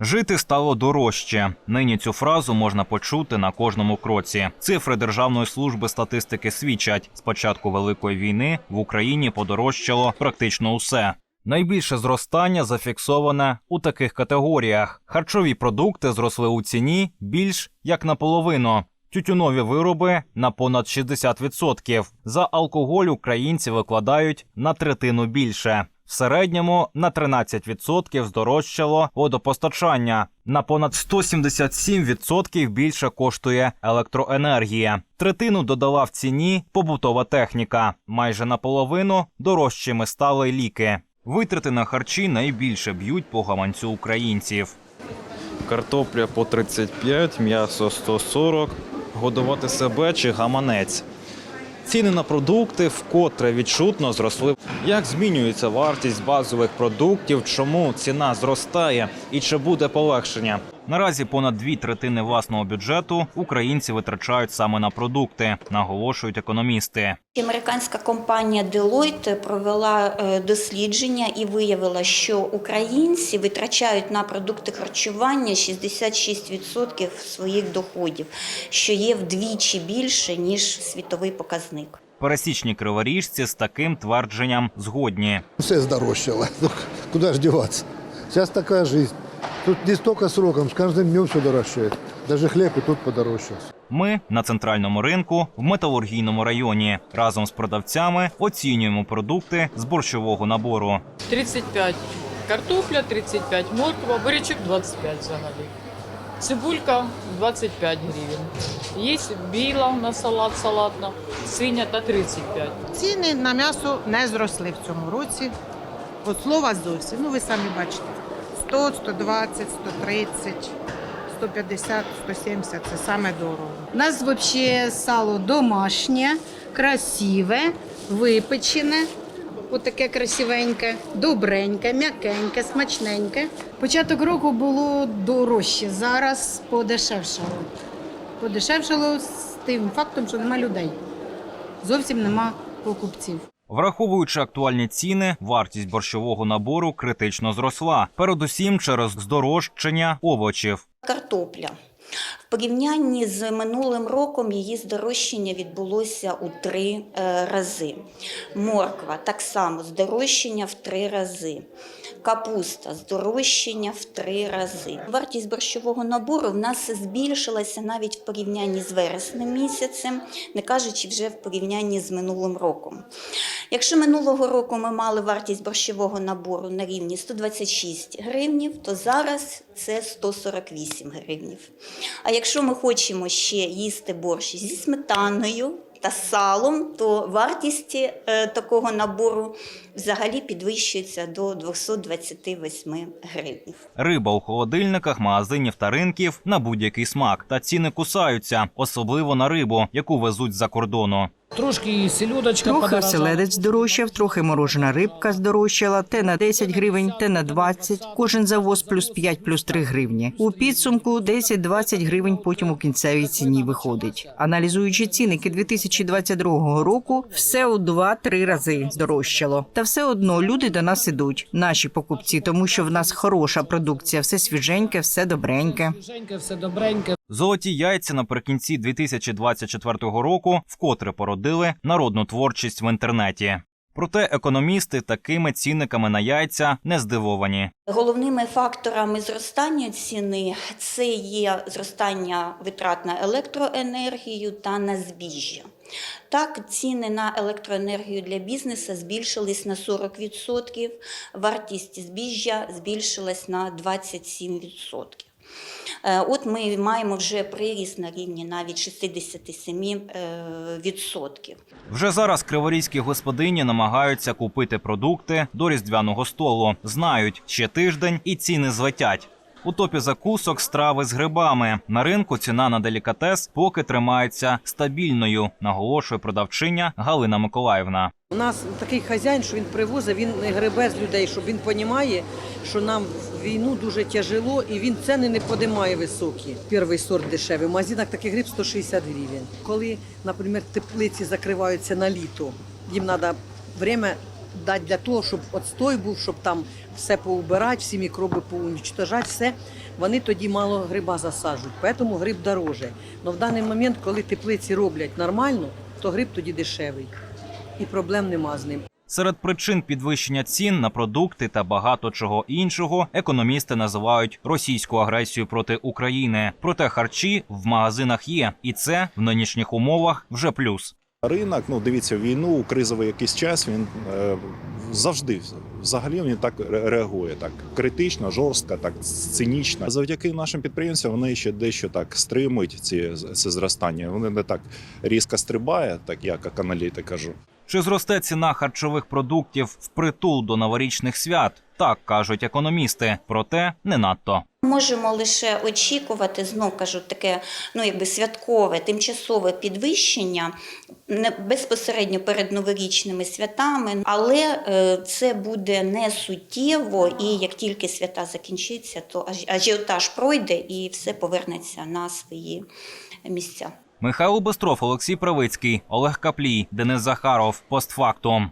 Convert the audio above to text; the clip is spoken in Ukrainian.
Жити стало дорожче. Нині цю фразу можна почути на кожному кроці. Цифри Державної служби статистики свідчать: з початку великої війни в Україні подорожчало практично усе. Найбільше зростання зафіксоване у таких категоріях: харчові продукти зросли у ціні більш як наполовину. Тютюнові вироби на понад 60%. За алкоголь українці викладають на третину більше. В середньому на 13% здорожчало водопостачання. На понад 177% більше коштує електроенергія. Третину додала в ціні побутова техніка. Майже наполовину дорожчими стали ліки. Витрати на харчі найбільше б'ють по гаманцю українців. Картопля по 35, м'ясо 140. Годувати себе чи гаманець. Ціни на продукти вкотре відчутно зросли. Як змінюється вартість базових продуктів, чому ціна зростає і чи буде полегшення? Наразі понад дві третини власного бюджету українці витрачають саме на продукти, наголошують економісти. Американська компанія Deloitte провела е, дослідження і виявила, що українці витрачають на продукти харчування 66% своїх доходів, що є вдвічі більше ніж світовий показник. Пересічні криворіжці з таким твердженням згодні. Все здорожчало. Ну, куда же деваться? Сейчас такая жизнь. Тут не столько сроком, с каждым днем все дорожает. Даже хлеб и тут подорожчался. Ми на центральному ринку в металургійному районі разом з продавцями оцінюємо продукти з борщового набору. 35 картопля, 35 морква, бурячок 25 взагалі. Цибулька 25 гривень. Є біла на салат, салатна, синя та 35. Ціни на м'ясо не зросли в цьому році. От слова зовсім. Ну ви самі бачите. 100, 120, 130, 150, 170 це саме дорого. У нас вообще сало домашнє, красиве, випечене. Отаке красивеньке, добреньке, м'якеньке, смачненьке. Початок року було дорожче, зараз подешевшало. Подешевшало з тим фактом, що нема людей. Зовсім нема покупців. Враховуючи актуальні ціни, вартість борщового набору критично зросла, передусім через здорожчання овочів. Картопля. В порівнянні з минулим роком її здорожчання відбулося у три е, рази. Морква так само здорожчання в три рази. Капуста здорожчання в три рази. Вартість борщового набору в нас збільшилася навіть в порівнянні з вереснем місяцем, не кажучи вже в порівнянні з минулим роком. Якщо минулого року ми мали вартість борщового набору на рівні 126 гривнів, то зараз це 148 гривнів. А якщо ми хочемо ще їсти борщ зі сметаною та салом, то вартість е, такого набору взагалі підвищується до 228 гривень. Риба у холодильниках, магазинів та ринків на будь-який смак. Та ціни кусаються, особливо на рибу, яку везуть з-за кордону. Трошки і селюдочка Трохи подорожала. оселедець здорожчав, трохи морожена рибка здорожчала, те на 10 гривень, те на 20. Кожен завоз плюс 5, плюс 3 гривні. У підсумку 10-20 гривень потім у кінцевій ціні виходить. Аналізуючи цінники 2022 року, все у 2-3 рази здорожчало. Та все одно люди до нас ідуть, наші покупці, тому що в нас хороша продукція, все свіженьке, все добреньке. Свіженьке, все добреньке. Золоті яйця наприкінці 2024 року вкотре породили народну творчість в інтернеті. Проте економісти такими цінниками на яйця не здивовані. Головними факторами зростання ціни це є зростання витрат на електроенергію та на збіжжя. Так, ціни на електроенергію для бізнесу збільшились на 40%, вартість збіжжя збільшилась на 27%. Е, От ми маємо вже приріст на рівні навіть 67%. Вже зараз криворізькі господині намагаються купити продукти до різдвяного столу. Знають, ще тиждень і ціни злетять. У топі закусок страви з грибами. На ринку ціна на делікатес поки тримається стабільною, наголошує продавчиня Галина Миколаївна. У нас такий хазяїн, що він привозить, він не гребе з людей, щоб він розуміє, що нам в війну дуже тяжело і він ціни не подимає високі. Перший сорт дешевий. В магазинах такий гриб 160 гривень. Коли, наприклад, теплиці закриваються на літо, їм треба время дати для того, щоб отстой був, щоб там все поубирати, всі мікроби поуничтожати, все. Вони тоді мало гриба засаджують, тому гриб дороже. Але в даний момент, коли теплиці роблять нормально, то гриб тоді дешевий. І проблем нема з ним. Серед причин підвищення цін на продукти та багато чого іншого економісти називають російську агресію проти України. Проте харчі в магазинах є, і це в нинішніх умовах вже плюс. Ринок, ну дивіться, війну у кризовий якийсь час він е, завжди взагалі він так реагує, так критично, жорстко, так цинічно. Завдяки нашим підприємцям вони ще дещо так стримують ці це зростання. Вони не так різко стрибає, так як аналітик кажу. Чи зросте ціна харчових продуктів впритул до новорічних свят? Так кажуть економісти, проте не надто. Можемо лише очікувати, знов кажу, таке ну якби святкове, тимчасове підвищення не безпосередньо перед новорічними святами, але е, це буде не суттєво, і як тільки свята закінчаться, то аж- ажіотаж пройде і все повернеться на свої місця. Михайло Бестров, Олексій Правицький, Олег Каплій, Денис Захаров. Постфактум.